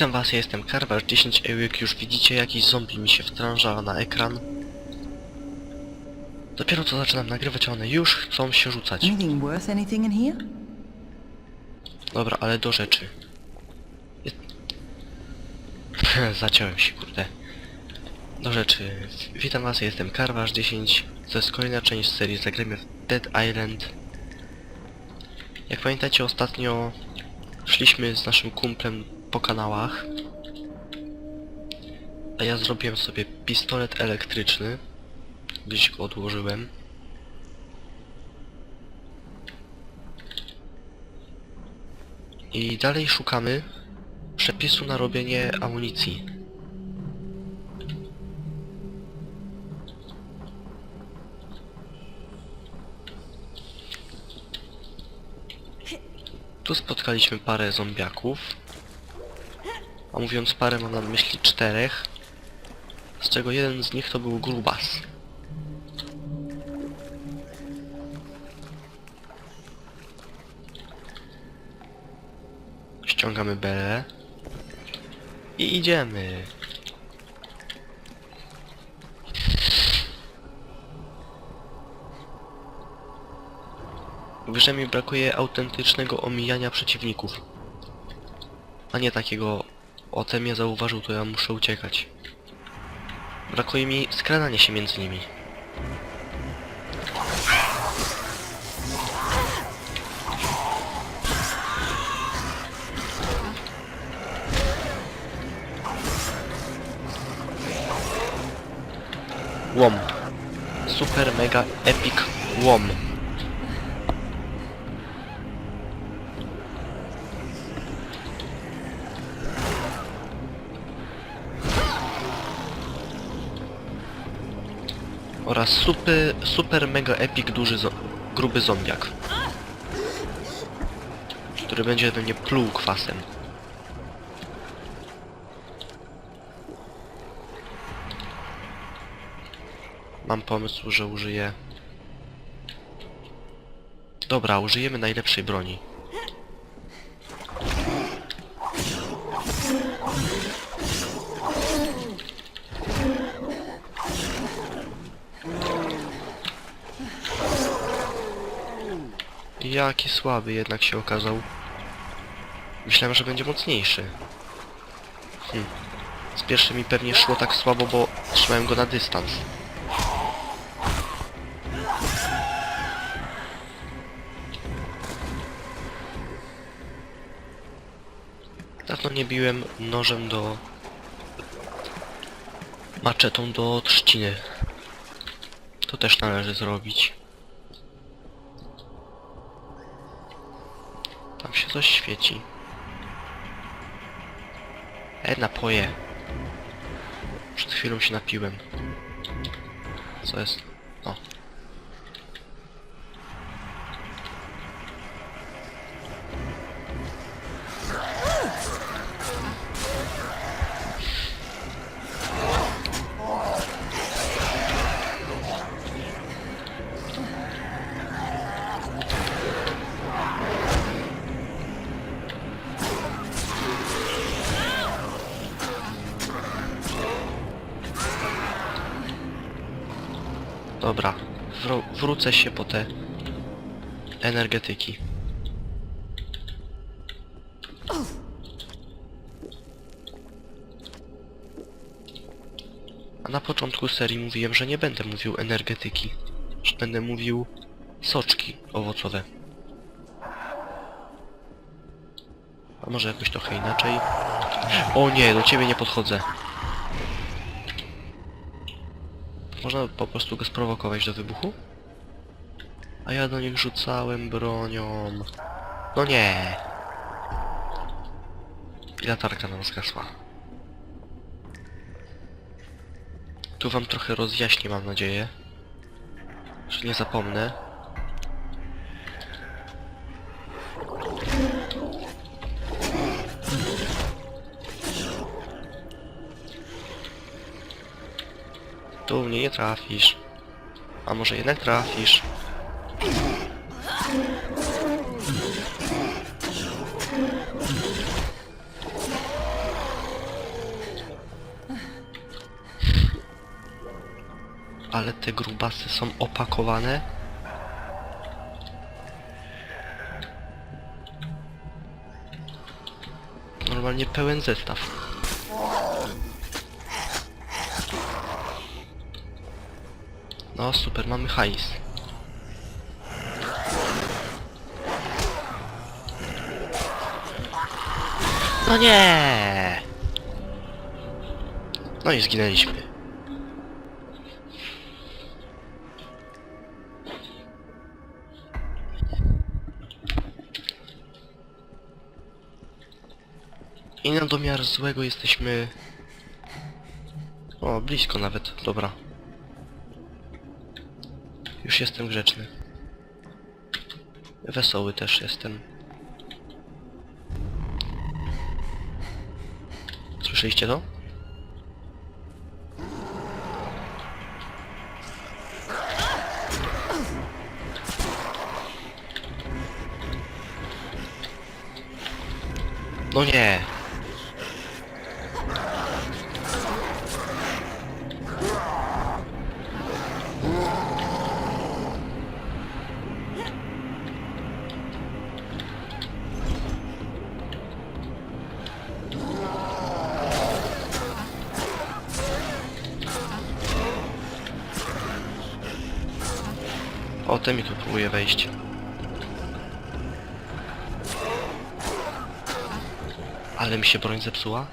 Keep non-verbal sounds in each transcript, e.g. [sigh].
Witam was, ja jestem Karwasz 10 Ełyk, już widzicie jakiś zombie mi się wtrąża na ekran. Dopiero co zaczynam nagrywać, one już chcą się rzucać. Dobra, ale do rzeczy. Jest... [laughs] Zaciąłem się, kurde. Do rzeczy. Witam was, ja jestem Karwasz 10. To jest kolejna część serii Zagrajmy w Dead Island. Jak pamiętacie, ostatnio szliśmy z naszym kumplem po kanałach. A ja zrobiłem sobie pistolet elektryczny. Gdzieś go odłożyłem. I dalej szukamy przepisu na robienie amunicji. Tu spotkaliśmy parę zombiaków. A mówiąc parę mam na myśli czterech. Z czego jeden z nich to był grubas. Ściągamy belę. I idziemy. W grze mi brakuje autentycznego omijania przeciwników. A nie takiego o te mnie zauważył, to ja muszę uciekać. Brakuje mi skradania się między nimi. Łom. Super mega epic łom. Oraz super, super mega epic duży zo gruby zombiak. Który będzie we mnie pluł kwasem. Mam pomysł, że użyję... Dobra, użyjemy najlepszej broni. Jaki słaby jednak się okazał. Myślałem, że będzie mocniejszy. Hm. Z pierwszym mi pewnie szło tak słabo, bo trzymałem go na dystans. Dawno nie biłem nożem do... Maczetą do trzciny. To też należy zrobić. Tam się coś świeci. E, napoje. Przed chwilą się napiłem. Co jest? O. Dobra, wró wrócę się po te energetyki. A na początku serii mówiłem, że nie będę mówił energetyki, że będę mówił soczki owocowe. A może jakoś trochę inaczej? O nie, do ciebie nie podchodzę. Można po prostu go sprowokować do wybuchu? A ja do nich rzucałem bronią. No nie. I latarka nam zgasła. Tu wam trochę rozjaśnię, mam nadzieję. Że nie zapomnę. mnie nie trafisz. A może jednak trafisz? Ale te grubasy są opakowane. Normalnie pełen zestaw. No super, mamy hajs. No nie! No i zginęliśmy. I na domiar złego jesteśmy... O, blisko nawet, dobra. Już jestem grzeczny. Wesoły też jestem. Słyszeliście to? No nie! O, ten mi tu próbuje wejść. Ale mi się broń zepsuła.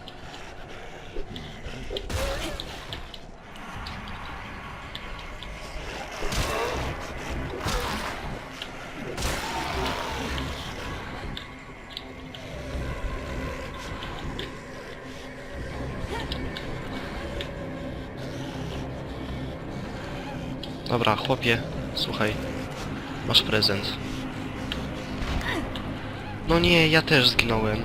Dobra, chłopie, słuchaj. Masz prezent. No nie, ja też zginąłem.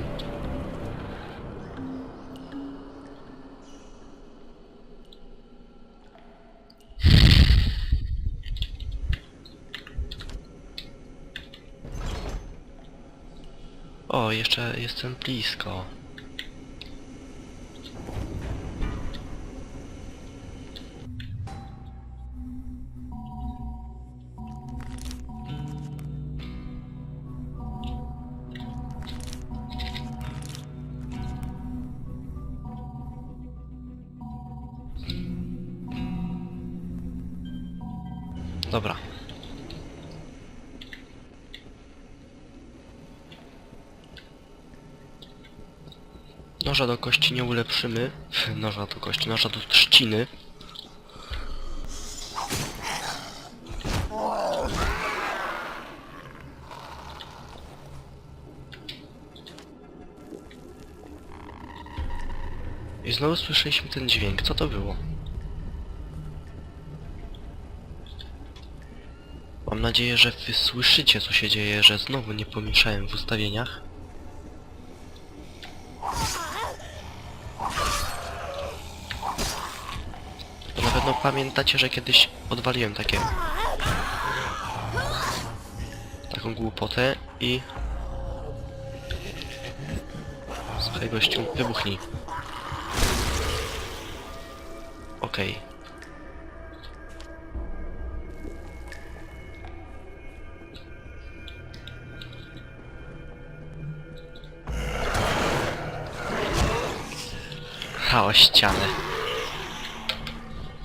O, jeszcze jestem blisko. Dobra. Noża do kości nie ulepszymy. [laughs] Noża do kości, noża do trzciny. I znowu słyszeliśmy ten dźwięk. Co to było? Nadzieję, że wy słyszycie co się dzieje, że znowu nie pomieszałem w ustawieniach. Bo na pewno pamiętacie, że kiedyś odwaliłem takie... Taką głupotę i... Słuchaj gościu, wybuchnij. Okej. Ha, o ścianę.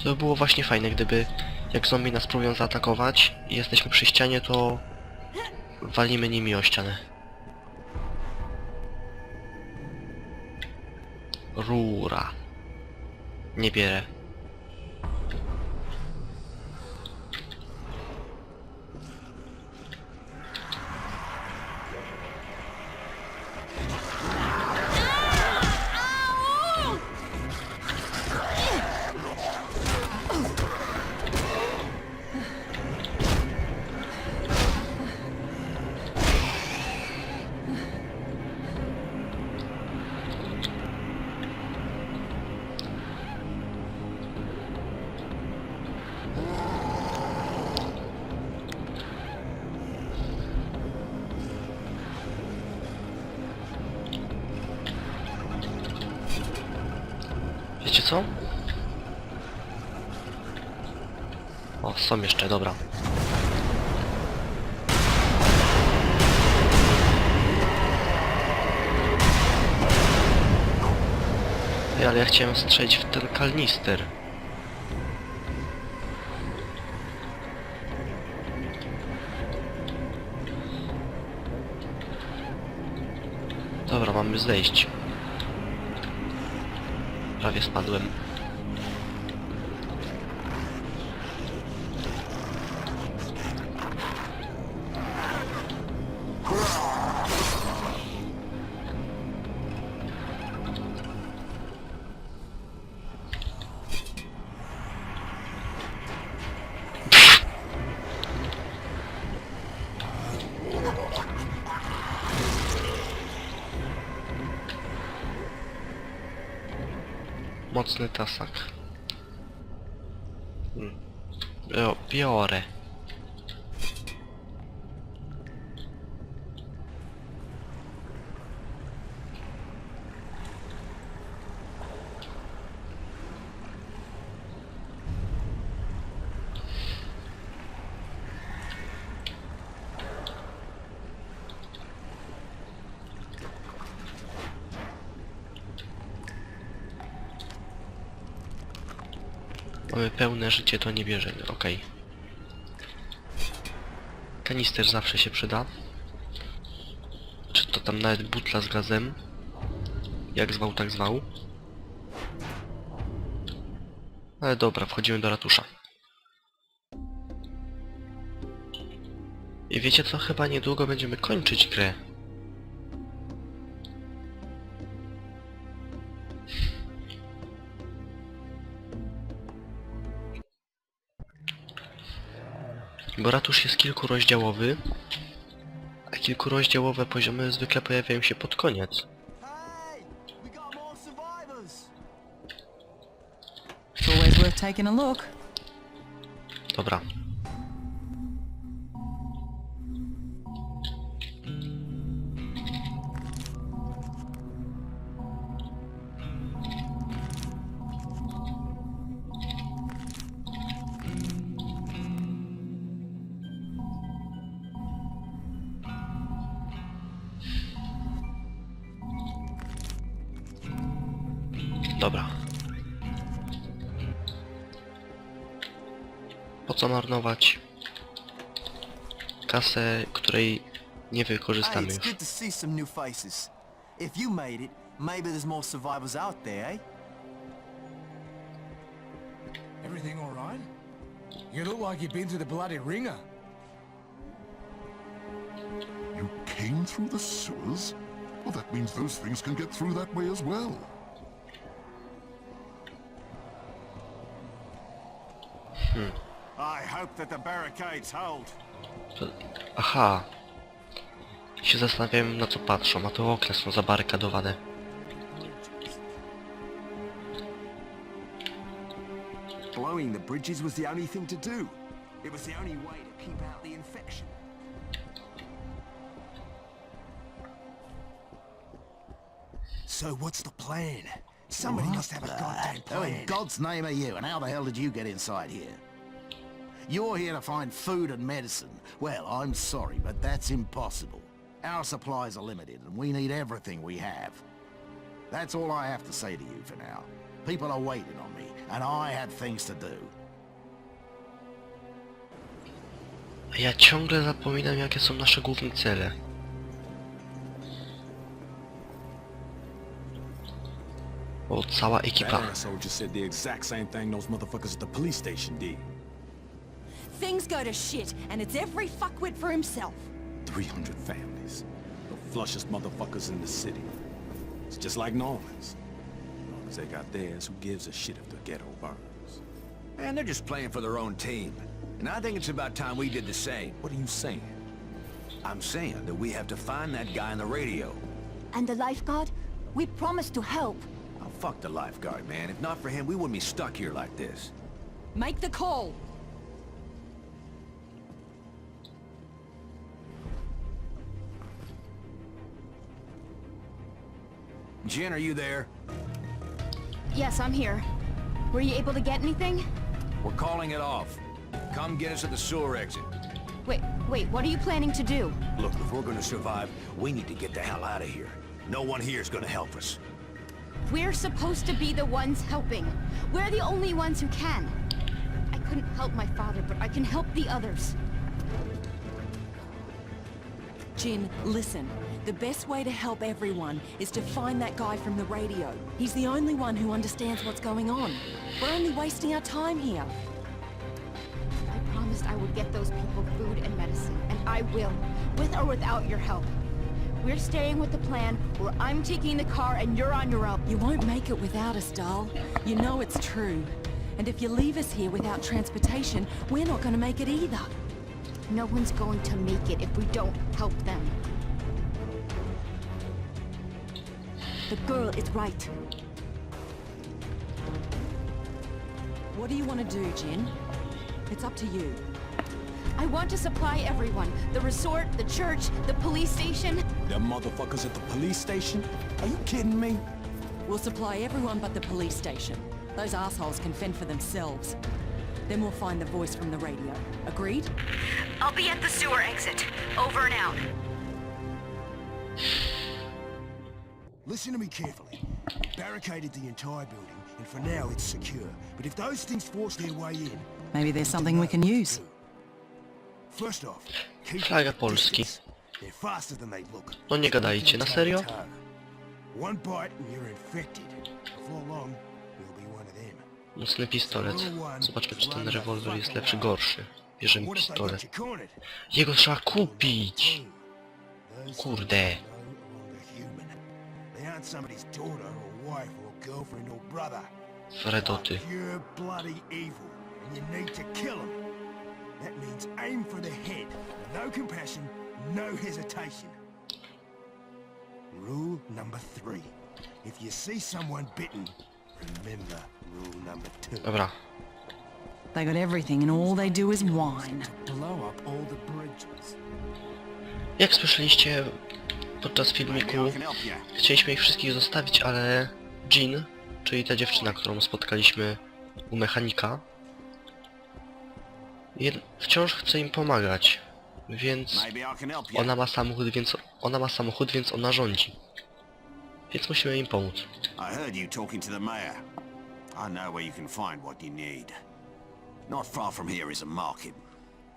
To by było właśnie fajne, gdyby jak zombie nas próbują zaatakować i jesteśmy przy ścianie, to walimy nimi o ścianę. Rura. Nie bierę. Wiecie co? są jeszcze, dobra. Ale ja chciałem strzelić w ten kalnister. Dobra, mamy zejść. Prawie spadłem. Mocny tasak. Hmm. Biorę. Pełne życie, to nie bierzemy, okej. Kanister zawsze się przyda. Czy to tam nawet butla z gazem? Jak zwał, tak zwał. Ale dobra, wchodzimy do ratusza. I wiecie co? Chyba niedługo będziemy kończyć grę. Bo ratusz jest kilkurozdziałowy, a kilkurozdziałowe poziomy zwykle pojawiają się pod koniec. Hey, Dobra. Po co marnować kasę, której nie Hey, wykorzystamy it's już? good to see some new faces. If you made it, maybe there's more survivors out there, eh? Everything all right? You look like you've been to the bloody ringer. You came through the sewers? Well, that means those things can get through that way as well. Hmm. I hope that the barricades hold. To- Aha. Się zastanawiałem na co patrzą, a to okna są zabarykadowane. Blowing the bridges was the only thing to do. It was the only way to keep out the infection. So what's the plan? Somebody must have a goddamn plan. Who plan. in God's name are you, and how the hell did you get inside here? You're here to find food and medicine. Well, I'm sorry, but that's impossible. Our supplies are limited, and we need everything we have. That's all I have to say to you for now. People are waiting on me, and I have things to do. A ja ciągle zapominam jakie są nasze główne cele. O, cała ekipa. That soldier said the exact same thing those motherfuckers at the police station did. Things go to shit, and it's every fuckwit for himself. 300 families. The flushest motherfuckers in the city. It's just like Norman's. As long as they got theirs, who gives a shit if the ghetto burns? Man, they're just playing for their own team. And I think it's about time we did the same. What are you saying? I'm saying that we have to find that guy on the radio. And the lifeguard? We promised to help. Oh, fuck the lifeguard, man. If not for him, we wouldn't be stuck here like this. Make the call. Jen, are you there? Yes, I'm here. Were you able to get anything? We're calling it off. Come get us at the sewer exit. Wait, wait, what are you planning to do? Look, if we're gonna survive, we need to get the hell out of here. No one here is gonna help us. We're supposed to be the ones helping. We're the only ones who can. I couldn't help my father, but I can help the others. Jin, listen. The best way to help everyone is to find that guy from the radio. He's the only one who understands what's going on. We're only wasting our time here. I promised I would get those people food and medicine, and I will, with or without your help. We're staying with the plan, where I'm taking the car and you're on your own. You won't make it without us, doll. You know it's true. And if you leave us here without transportation, we're not going to make it either. No one's going to make it if we don't help them. The girl is right. What do you want to do, Jin? It's up to you. I want to supply everyone. The resort, the church, the police station. Them motherfuckers at the police station? Are you kidding me? We'll supply everyone but the police station. Those assholes can fend for themselves. Then we'll find the voice from the radio. Agreed? I'll be at the sewer exit. Over and out. Listen to me carefully. Barricaded the entire building, and for now it's secure. But if those things force their way in... Maybe there's something we can use. First off, keep Flaga Polski. distance. They're faster than they look. No nie gadajcie, na serio? One bite and you're infected. Before long, Mocny pistolet. Zobaczmy, czy ten rewolwer jest lepszy, gorszy. Bierzemy pistolet. Jego trzeba kupić! Kurde. Fredoty. Rule number three. If you see someone bitten, remember. Dobra. They got everything and all they do is whine. Jak słyszeliście podczas filmiku, chcieliśmy ich wszystkich zostawić, ale Jean, czyli ta dziewczyna, którą spotkaliśmy u mechanika, wciąż chce im pomagać, więc ona ma samochód, więc ona ma samochód, więc ona rządzi. Więc musimy im pomóc. I heard you talking to the mayor. I know where you can find what you need. Not far from here is a market.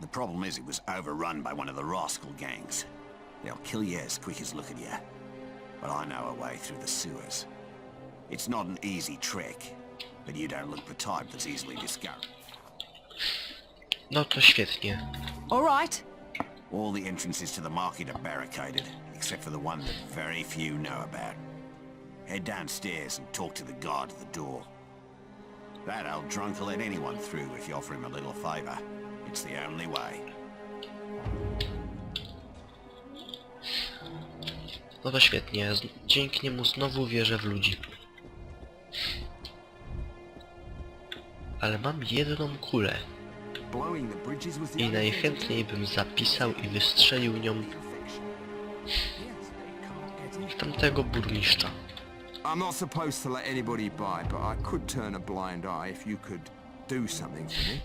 The problem is it was overrun by one of the rascal gangs. They'll kill you as quick as look at you. But I know a way through the sewers. It's not an easy trick, but you don't look the type that's easily discovered. No to świetnie. All right. All the entrances to the market are barricaded, except for the one that very few know about. Head downstairs and talk to the guard at the door. That old drunk will let anyone through if you offer him a little favor. It's the only way. No to świetnie. Z- Dzięki niemu znowu wierzę w ludzi. Ale mam jedną kulę i najchętniej bym zapisał i wystrzelił nią tamtego burmistrza. I'm not supposed to let anybody by, but I could turn a blind eye if you could do something for me.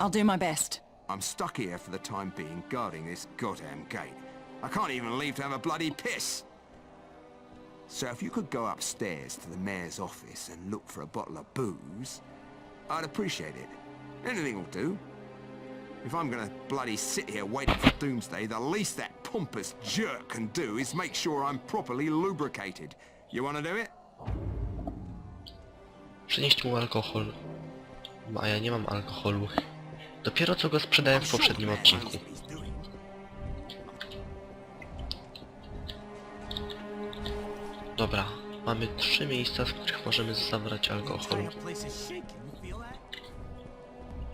I'll do my best. I'm stuck here for the time being guarding this goddamn gate. I can't even leave to have a bloody piss. So if you could go upstairs to the mayor's office and look for a bottle of booze, I'd appreciate it. Anything will do. If I'm gonna bloody sit here waiting for doomsday, the least that pompous jerk can do is make sure I'm properly lubricated. You wanna do it? Przynieść mu alkohol. A ja nie mam alkoholu. Dopiero co go sprzedałem w poprzednim odcinku. Dobra, mamy trzy miejsca, w których możemy zabrać alkohol.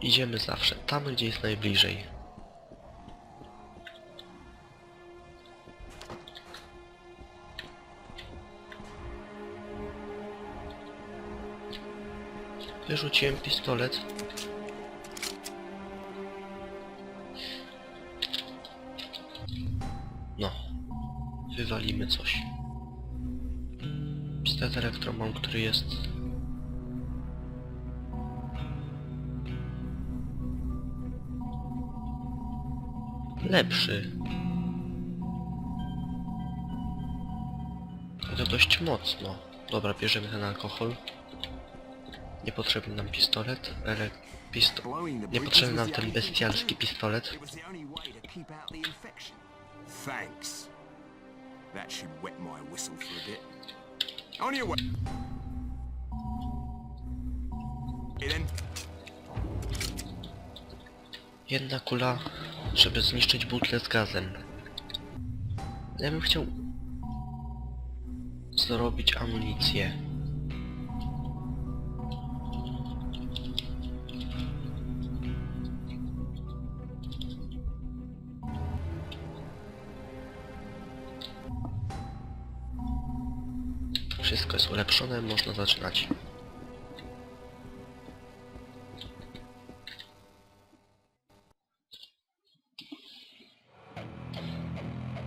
Idziemy zawsze tam, gdzie jest najbliżej. Wyrzuciłem pistolet. No. Wywalimy coś. Pistolet elektromon, który jest... Lepszy. To dość mocno. Dobra, bierzemy ten alkohol. Niepotrzebny nam pistolet, ale pisto... Niepotrzebny nam ten bestialski pistolet. Thanks. That should wet my whistle for a bit. On your way. Hey then. Jedna kula, żeby zniszczyć butlę z gazem. Ja bym chciał zrobić amunicję. Wszystko jest ulepszone, można zaczynać.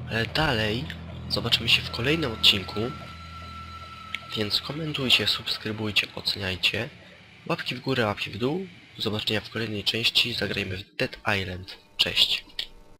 Ale dalej zobaczymy się w kolejnym odcinku. Więc komentujcie, subskrybujcie, oceniajcie. Łapki w górę, łapki w dół. Do zobaczenia w kolejnej części. Zagrajmy w Dead Island. Cześć.